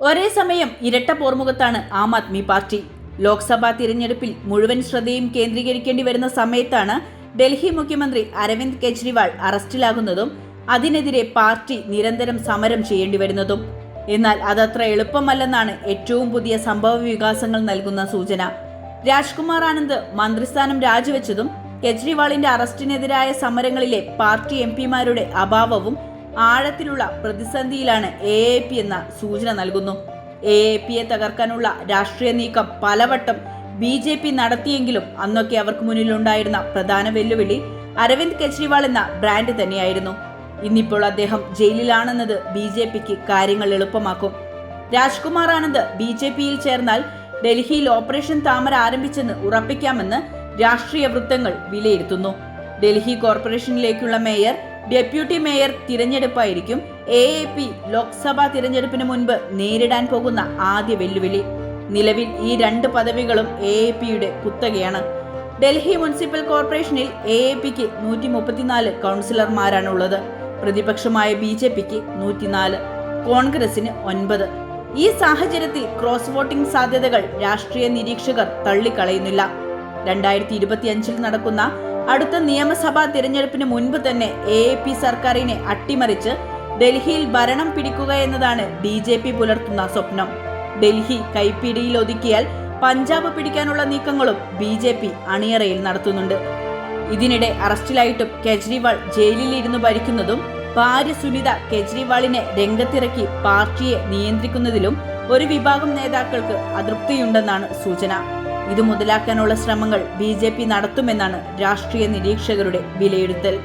ഒരേ സമയം ഇരട്ട പോർമുഖത്താണ് ആം ആദ്മി പാർട്ടി. ലോക്സഭാ തിരഞ്ഞെടുപ്പിൽ മുഴുവൻ ശ്രദ്ധയും കേന്ദ്രീകരിക്കേണ്ടി വരുന്ന സമയത്താണ് ഡൽഹി മുഖ്യമന്ത്രി അരവിന്ദ് കെജ്രിവാൾ അറസ്റ്റിലാകുന്നതും അതിനെതിരെ പാർട്ടി നിരന്തരം സമരം ചെയ്യേണ്ടി വരുന്നതും. എന്നാൽ അതത്ര എളുപ്പമല്ലെന്നാണ് ഏറ്റവും പുതിയ സംഭവ വികാസങ്ങൾ നൽകുന്ന സൂചന. രാജ്കുമാർ ആനന്ദ് മന്ത്രിസ്ഥാനം രാജിവെച്ചതും കെജ്രിവാളിന്റെ അറസ്റ്റിനെതിരായ സമരങ്ങളിലെ പാർട്ടി എം പിമാരുടെ അഭാവവും ആഴത്തിലുള്ള പ്രതിസന്ധിയിലാണ് എ എ പി എന്ന സൂചന നൽകുന്നു. എ എ പിയെ തകർക്കാനുള്ള രാഷ്ട്രീയ നീക്കം പലവട്ടം ബി ജെ പി നടത്തിയെങ്കിലും അന്നൊക്കെ അവർക്ക് മുന്നിലുണ്ടായിരുന്ന പ്രധാന വെല്ലുവിളി അരവിന്ദ് കെജ്രിവാൾ എന്ന ബ്രാൻഡ് തന്നെയായിരുന്നു. ഇന്നിപ്പോൾ അദ്ദേഹം ജയിലിലാണെന്നത് ബി ജെ പിക്ക് കാര്യങ്ങൾ എളുപ്പമാക്കും. രാജ്കുമാർ ആനന്ദ് ബി ജെ പിയിൽ ചേർന്നാൽ ഡൽഹിയിൽ ഓപ്പറേഷൻ താമര ആരംഭിച്ചെന്ന് ഉറപ്പിക്കാമെന്ന് രാഷ്ട്രീയ വൃത്തങ്ങൾ വിലയിരുത്തുന്നു. ഡൽഹി കോർപ്പറേഷനിലേക്കുള്ള മേയർ ഡെപ്യൂട്ടി മേയർ തിരഞ്ഞെടുപ്പായിരിക്കും എ എ പി ലോക്സഭാ തിരഞ്ഞെടുപ്പിന് മുൻപ് നേരിടാൻ പോകുന്ന ആദ്യ വെല്ലുവിളി. നിലവിൽ ഈ രണ്ട് പദവികളും എ എ പിയുടെ കുത്തകയാണ്. ഡൽഹി മുനിസിപ്പൽ കോർപ്പറേഷനിൽ എ എ പിക്ക് നൂറ്റി മുപ്പത്തിനാല് കൗൺസിലർമാരാണുള്ളത്. പ്രതിപക്ഷമായ ബി ജെ പിക്ക് നൂറ്റിനാല് കോൺഗ്രസിന് ഒൻപത്. ഈ സാഹചര്യത്തിൽ ക്രോസ് വോട്ടിംഗ് സാധ്യതകൾ രാഷ്ട്രീയ നിരീക്ഷകർ തള്ളിക്കളയുന്നില്ല. രണ്ടായിരത്തി ഇരുപത്തിയഞ്ചിൽ നടക്കുന്ന അടുത്ത നിയമസഭാ തിരഞ്ഞെടുപ്പിന് മുൻപ് തന്നെ എ പി സർക്കാരിനെ അട്ടിമറിച്ച് ഡൽഹിയിൽ ഭരണം പിടിക്കുക എന്നതാണ് ബി ജെ പി പുലർത്തുന്ന സ്വപ്നം. ഡൽഹി കൈപ്പിടിയിൽ ഒതുക്കിയാൽ പഞ്ചാബ് പിടിക്കാനുള്ള നീക്കങ്ങളും ബി ജെ പി അണിയറയിൽ നടത്തുന്നുണ്ട്. ഇതിനിടെ അറസ്റ്റിലായിട്ടും കെജ്രിവാൾ ജയിലിലിരുന്ന് ഭരിക്കുന്നതും ഭാര്യ സുനിത കെജ്രിവാളിനെ രംഗത്തിറക്കി പാർട്ടിയെ നിയന്ത്രിക്കുന്നതിലും ഒരു വിഭാഗം നേതാക്കൾക്ക് അതൃപ്തിയുണ്ടെന്നാണ് സൂചന. ഇത് മുതലാക്കാനുള്ള ശ്രമങ്ങൾ ബി നടത്തുമെന്നാണ് രാഷ്ട്രീയ നിരീക്ഷകരുടെ വിലയിരുത്തൽ.